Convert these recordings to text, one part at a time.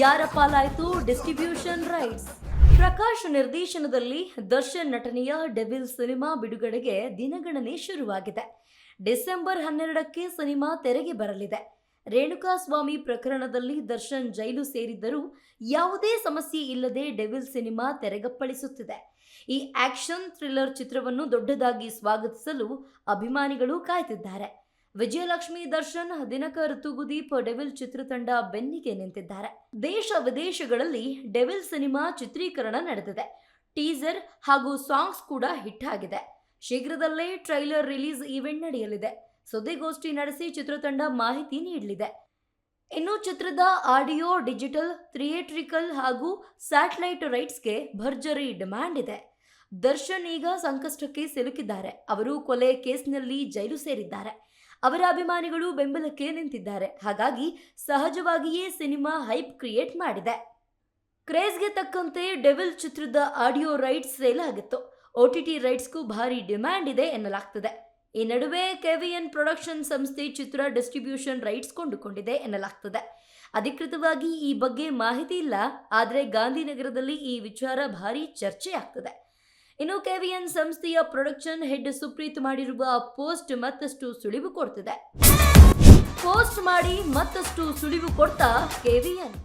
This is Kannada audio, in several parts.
ಯಾರ ಪಾಲಾಯಿತು ಡಿಸ್ಟ್ರಿಬ್ಯೂಷನ್ ರೈಟ್ಸ್ ಪ್ರಕಾಶ್ ನಿರ್ದೇಶನದಲ್ಲಿ ದರ್ಶನ್ ನಟನೆಯ ಡೆವಿಲ್ ಸಿನಿಮಾ ಬಿಡುಗಡೆಗೆ ದಿನಗಣನೆ ಶುರುವಾಗಿದೆ. ಡಿಸೆಂಬರ್ ಹನ್ನೆರಡಕ್ಕೆ ಸಿನಿಮಾ ತೆರೆಗೆ ಬರಲಿದೆ. ರೇಣುಕಾಸ್ವಾಮಿ ಪ್ರಕರಣದಲ್ಲಿ ದರ್ಶನ್ ಜೈಲು ಸೇರಿದ್ದರೂ ಯಾವುದೇ ಸಮಸ್ಯೆ ಇಲ್ಲದೆ ಡೆವಿಲ್ ಸಿನಿಮಾ ತೆರೆಗಪ್ಪಳಿಸುತ್ತಿದೆ. ಈ ಆಕ್ಷನ್ ಥ್ರಿಲ್ಲರ್ ಚಿತ್ರವನ್ನು ದೊಡ್ಡದಾಗಿ ಸ್ವಾಗತಿಸಲು ಅಭಿಮಾನಿಗಳು ಕಾಯ್ತಿದ್ದಾರೆ. ವಿಜಯಲಕ್ಷ್ಮಿ ದರ್ಶನ್ ದಿನಕರ್ ತೂಗುದೀಪ್ ಡೆವಿಲ್ ಚಿತ್ರತಂಡ ಬೆನ್ನಿಗೆ ನಿಂತಿದ್ದಾರೆ. ದೇಶ ವಿದೇಶಗಳಲ್ಲಿ ಡೆವಿಲ್ ಸಿನಿಮಾ ಚಿತ್ರೀಕರಣ ನಡೆದಿದೆ. ಟೀಸರ್ ಹಾಗೂ ಸಾಂಗ್ಸ್ ಕೂಡ ಹಿಟ್ ಆಗಿದೆ. ಶೀಘ್ರದಲ್ಲೇ ಟ್ರೈಲರ್ ರಿಲೀಸ್ ಈವೆಂಟ್ ನಡೆಯಲಿದೆ. ಸುದ್ದಿಗೋಷ್ಠಿ ನಡೆಸಿ ಚಿತ್ರತಂಡ ಮಾಹಿತಿ ನೀಡಲಿದೆ. ಇನ್ನು ಚಿತ್ರದ ಆಡಿಯೋ, ಡಿಜಿಟಲ್, ಥಿಯೇಟ್ರಿಕಲ್ ಹಾಗೂ ಸ್ಯಾಟಲೈಟ್ ರೈಟ್ಸ್ಗೆ ಭರ್ಜರಿ ಡಿಮ್ಯಾಂಡ್ ಇದೆ. ದರ್ಶನ್ ಈಗ ಸಂಕಷ್ಟಕ್ಕೆ ಸಿಲುಕಿದ್ದಾರೆ. ಅವರು ಕೊಲೆ ಕೇಸ್ನಲ್ಲಿ ಜೈಲು ಸೇರಿದ್ದಾರೆ. ಅವರ ಅಭಿಮಾನಿಗಳು ಬೆಂಬಲಕ್ಕೆ ನಿಂತಿದ್ದಾರೆ. ಹಾಗಾಗಿ ಸಹಜವಾಗಿಯೇ ಸಿನಿಮಾ ಹೈಪ್ ಕ್ರಿಯೇಟ್ ಮಾಡಿದೆ. ಕ್ರೇಜ್ಗೆ ತಕ್ಕಂತೆ ಡೆವಿಲ್ ಚಿತ್ರದ ಆಡಿಯೋ ರೈಟ್ಸ್ ಸೇಲ್ ಆಗಿತ್ತು. ಒ ಟಿ ಟಿ ರೈಟ್ಸ್ಗೂ ಭಾರಿ ಡಿಮ್ಯಾಂಡ್ ಇದೆ ಎನ್ನಲಾಗ್ತದೆ. ಈ ನಡುವೆ ಕೆವಿಎನ್ ಪ್ರೊಡಕ್ಷನ್ ಸಂಸ್ಥೆ ಚಿತ್ರ ಡಿಸ್ಟ್ರಿಬ್ಯೂಷನ್ ರೈಟ್ಸ್ ಕೊಂಡುಕೊಂಡಿದೆ ಎನ್ನಲಾಗ್ತದೆ. ಅಧಿಕೃತವಾಗಿ ಈ ಬಗ್ಗೆ ಮಾಹಿತಿ ಇಲ್ಲ, ಆದರೆ ಗಾಂಧಿನಗರದಲ್ಲಿ ಈ ವಿಚಾರ ಭಾರಿ ಚರ್ಚೆ ಆಗ್ತದೆ ಇನ್ನು ಕೆವಿಎನ್ ಸಂಸ್ಥೆಯ ಪ್ರೊಡಕ್ಷನ್ ಹೆಡ್ ಸುಪ್ರೀತ್ ಮಾಡಿರುವ ಪೋಸ್ಟ್ ಮತ್ತಷ್ಟು ಸುಳಿವು ಕೊಡ್ತಿದೆ. ಪೋಸ್ಟ್ ಮಾಡಿ ಮತ್ತಷ್ಟು ಸುಳಿವು ಕೊಡ್ತಾ ಕೆವಿಎನ್.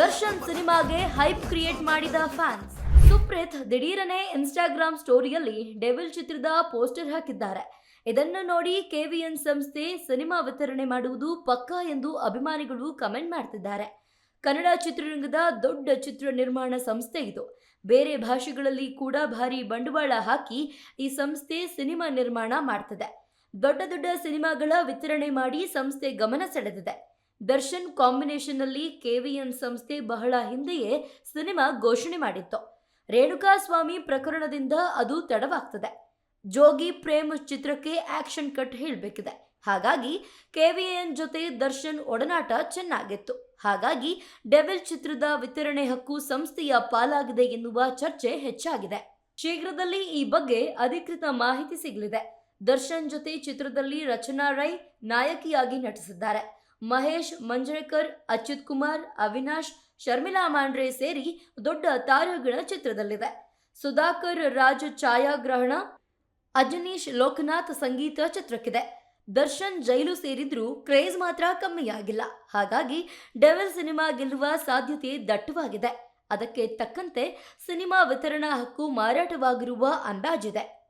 ದರ್ಶನ್ ಸಿನಿಮಾಗೆ ಹೈಪ್ ಕ್ರಿಯೇಟ್ ಮಾಡಿದ ಫ್ಯಾನ್ಸ್. ಸುಪ್ರೀತ್ ದಿಢೀರನೆ ಇನ್ಸ್ಟಾಗ್ರಾಮ್ ಸ್ಟೋರಿಯಲ್ಲಿ ಡೆವಿಲ್ ಚಿತ್ರದ ಪೋಸ್ಟರ್ ಹಾಕಿದ್ದಾರೆ. ಇದನ್ನು ನೋಡಿ ಕೆವಿಎನ್ ಸಂಸ್ಥೆ ಸಿನಿಮಾ ವಿತರಣೆ ಮಾಡುವುದು ಪಕ್ಕಾ ಎಂದು ಅಭಿಮಾನಿಗಳು ಕಮೆಂಟ್ ಮಾಡ್ತಿದ್ದಾರೆ. ಕನ್ನಡ ಚಿತ್ರರಂಗದ ದೊಡ್ಡ ಚಿತ್ರ ನಿರ್ಮಾಣ ಸಂಸ್ಥೆ ಇದು. ಬೇರೆ ಭಾಷೆಗಳಲ್ಲಿ ಕೂಡ ಭಾರಿ ಬಂಡವಾಳ ಹಾಕಿ ಈ ಸಂಸ್ಥೆ ಸಿನಿಮಾ ನಿರ್ಮಾಣ ಮಾಡ್ತದೆ. ದೊಡ್ಡ ದೊಡ್ಡ ಸಿನಿಮಾಗಳ ವಿತರಣೆ ಮಾಡಿ ಸಂಸ್ಥೆ ಗಮನ ಸೆಳೆದಿದೆ. ದರ್ಶನ್ ಕಾಂಬಿನೇಷನ್ನಲ್ಲಿ ಕೆವಿಎನ್ ಸಂಸ್ಥೆ ಬಹಳ ಹಿಂದೆಯೇ ಸಿನಿಮಾ ಘೋಷಣೆ ಮಾಡಿತ್ತು. ರೇಣುಕಾಸ್ವಾಮಿ ಪ್ರಕರಣದಿಂದ ಅದು ತಡವಾಗ್ತದೆ. ಜೋಗಿ ಪ್ರೇಮ್ ಚಿತ್ರಕ್ಕೆ ಆಕ್ಷನ್ ಕಟ್ ಹೇಳಬೇಕಿದೆ. ಹಾಗಾಗಿ ಕೆವಿಎನ್ ಜೊತೆ ದರ್ಶನ್ ಒಡನಾಟ ಚೆನ್ನಾಗಿತ್ತು. ಹಾಗಾಗಿ ಡೆವಿಲ್ ಚಿತ್ರದ ವಿತರಣೆ ಹಕ್ಕು ಸಂಸ್ಥೆಯ ಪಾಲಾಗಿದೆ ಎನ್ನುವ ಚರ್ಚೆ ಹೆಚ್ಚಾಗಿದೆ. ಶೀಘ್ರದಲ್ಲಿ ಈ ಬಗ್ಗೆ ಅಧಿಕೃತ ಮಾಹಿತಿ ಸಿಗಲಿದೆ. ದರ್ಶನ್ ಜೊತೆ ಚಿತ್ರದಲ್ಲಿ ರಚನಾ ರೈ ನಾಯಕಿಯಾಗಿ ನಟಿಸಿದ್ದಾರೆ. ಮಹೇಶ್ ಮಂಜ್ರೇಕರ್, ಅಚ್ಯುತ್ ಕುಮಾರ್, ಅವಿನಾಶ್ ಶರ್ಮಿಲಾ ಮಾಂಡ್ರೆ ಸೇರಿ ದೊಡ್ಡ ತಾರೆಗಳ ಚಿತ್ರದಲ್ಲಿದೆ. ಸುಧಾಕರ್ ರಾಜ್ ಛಾಯಾಗ್ರಹಣ, ಅಜನೀಶ್ ಲೋಕನಾಥ್ ಸಂಗೀತ ಚಿತ್ರಕ್ಕಿದೆ. ದರ್ಶನ್ ಜೈಲು ಸೇರಿದ್ರೂ ಕ್ರೇಜ್ ಮಾತ್ರ ಕಮ್ಮಿಯಾಗಿಲ್ಲ. ಹಾಗಾಗಿ ಡೆವಿಲ್ ಸಿನಿಮಾ ಗೆಲ್ಲುವ ಸಾಧ್ಯತೆ ದಟ್ಟವಾಗಿದೆ. ಅದಕ್ಕೆ ತಕ್ಕಂತೆ ಸಿನಿಮಾ ವಿತರಣಾ ಹಕ್ಕು ಮಾರಾಟವಾಗಿರುವ ಅಂದಾಜಿದೆ.